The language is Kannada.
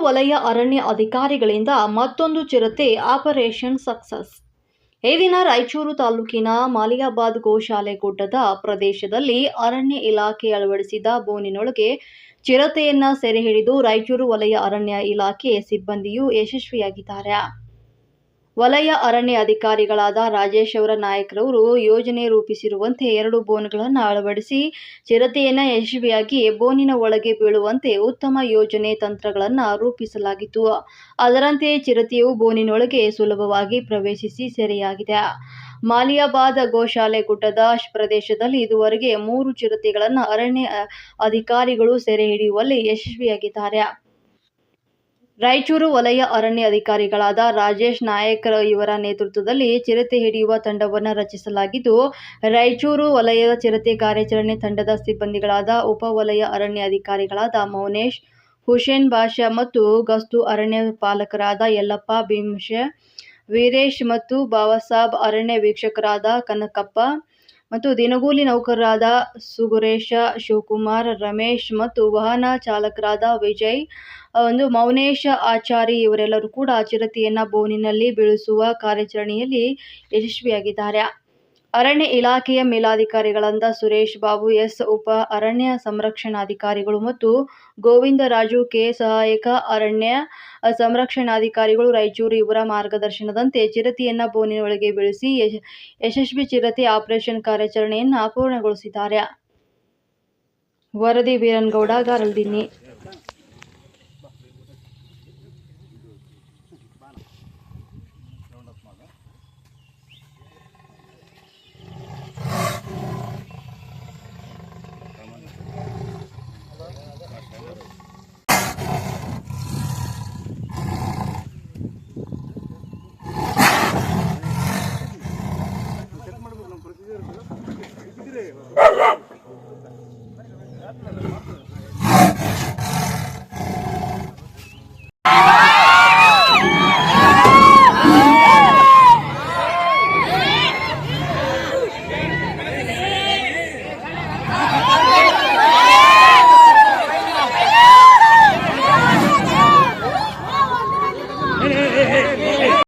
ವಲಯ ಅರಣ್ಯ ಅಧಿಕಾರಿಗಳಿಂದ ಮತ್ತೊಂದು ಚಿರತೆ ಆಪರೇಷನ್ ಸಕ್ಸಸ್ ಈ ದಿನ ರಾಯಚೂರು ತಾಲೂಕಿನ ಮಾಲಿಯಾಬಾದ್ ಗೋಶಾಲೆ ಗುಡ್ಡದ ಪ್ರದೇಶದಲ್ಲಿ ಅರಣ್ಯ ಇಲಾಖೆ ಅಳವಡಿಸಿದ ಬೋನಿನೊಳಗೆ ಚಿರತೆಯನ್ನ ಸೆರೆ ಹಿಡಿದು ರಾಯಚೂರು ವಲಯ ಅರಣ್ಯ ಇಲಾಖೆ ಸಿಬ್ಬಂದಿಯು ಯಶಸ್ವಿಯಾಗಿದ್ದಾರೆ. ವಲಯ ಅರಣ್ಯ ಅಧಿಕಾರಿಗಳಾದ ರಾಜೇಶ್ವರ ನಾಯಕರವರು ಯೋಜನೆ ರೂಪಿಸಿರುವಂತೆ ಎರಡು ಬೋನ್ಗಳನ್ನು ಅಳವಡಿಸಿ ಚಿರತೆಯನ್ನು ಯಶಸ್ವಿಯಾಗಿ ಬೋನಿನ ಒಳಗೆ ಬೀಳುವಂತೆ ಉತ್ತಮ ಯೋಜನೆ ತಂತ್ರಗಳನ್ನು ರೂಪಿಸಲಾಗಿತ್ತು. ಅದರಂತೆ ಚಿರತೆಯು ಬೋನಿನೊಳಗೆ ಸುಲಭವಾಗಿ ಪ್ರವೇಶಿಸಿ ಸೆರೆಯಾಗಿದೆ. ಮಾಲಿಯಾಬಾದ್ ಗೋಶಾಲೆ ಗುಡ್ಡದ ಪ್ರದೇಶದಲ್ಲಿ ಇದುವರೆಗೆ ಮೂರು ಚಿರತೆಗಳನ್ನು ಅರಣ್ಯ ಅಧಿಕಾರಿಗಳು ಸೆರೆ ಹಿಡಿಯುವಲ್ಲಿ ಯಶಸ್ವಿಯಾಗಿದ್ದಾರೆ. ರಾಯಚೂರು ವಲಯ ಅರಣ್ಯ ಅಧಿಕಾರಿಗಳಾದ ರಾಜೇಶ್ ನಾಯಕ್ ಇವರ ನೇತೃತ್ವದಲ್ಲಿ ಚಿರತೆ ಹಿಡಿಯುವ ತಂಡವನ್ನು ರಚಿಸಲಾಗಿದ್ದು, ರಾಯಚೂರು ವಲಯದ ಚಿರತೆ ಕಾರ್ಯಾಚರಣೆ ತಂಡದ ಸಿಬ್ಬಂದಿಗಳಾದ ಉಪ ವಲಯ ಅರಣ್ಯ ಅಧಿಕಾರಿಗಳಾದ ಮೌನೇಶ್, ಹುಸೇನ್ ಬಾಷಾ ಮತ್ತು ಗಸ್ತು ಅರಣ್ಯ ಪಾಲಕರಾದ ಯಲ್ಲಪ್ಪ ಭೀಮಶ ವೀರೇಶ್ ಮತ್ತು ಬಾಬಾಸಾಬ್ ಅರಣ್ಯ ವೀಕ್ಷಕರಾದ ಕನಕಪ್ಪ ಮತ್ತು ದಿನಗೂಲಿ ನೌಕರರಾದ ಸುಗುರೇಶ, ಶಿವಕುಮಾರ್, ರಮೇಶ್ ಮತ್ತು ವಾಹನ ಚಾಲಕರಾದ ವಿಜಯ್ ಒಂದು ಮೌನೇಶ ಆಚಾರಿ ಇವರೆಲ್ಲರೂ ಕೂಡ ಚಿರತೆಯನ್ನ ಬೋನಿನಲ್ಲಿ ಬೀಳಿಸುವ ಕಾರ್ಯಾಚರಣೆಯಲ್ಲಿ ಯಶಸ್ವಿಯಾಗಿದ್ದಾರೆ. ಅರಣ್ಯ ಇಲಾಖೆಯ ಮೇಲಾಧಿಕಾರಿಗಳಾದ ಸುರೇಶ್ ಬಾಬು, ಎಸ್. ಉಪ. ಅರಣ್ಯ ಸಂರಕ್ಷಣಾಧಿಕಾರಿಗಳು ಮತ್ತು ಗೋವಿಂದರಾಜು ಕೆ. ಸಹಾಯಕ ಅರಣ್ಯ ಸಂರಕ್ಷಣಾಧಿಕಾರಿಗಳು ರಾಯಚೂರು ಇವರ ಮಾರ್ಗದರ್ಶನದಂತೆ ಚಿರತೆಯನ್ನ ಬೋನಿನೊಳಗೆ ಬೆಳೆಸಿ ಯಶ- ಯಶಸ್ವಿ ಚಿರತೆ ಆಪರೇಷನ್ ಕಾರ್ಯಾಚರಣೆಯನ್ನು ಪೂರ್ಣಗೊಳಿಸಿದ್ದಾರೆ ವರದಿ ವೀರನ್ಗೌಡ ಗಾರಲ್ದಿನ್ನಿ Ah!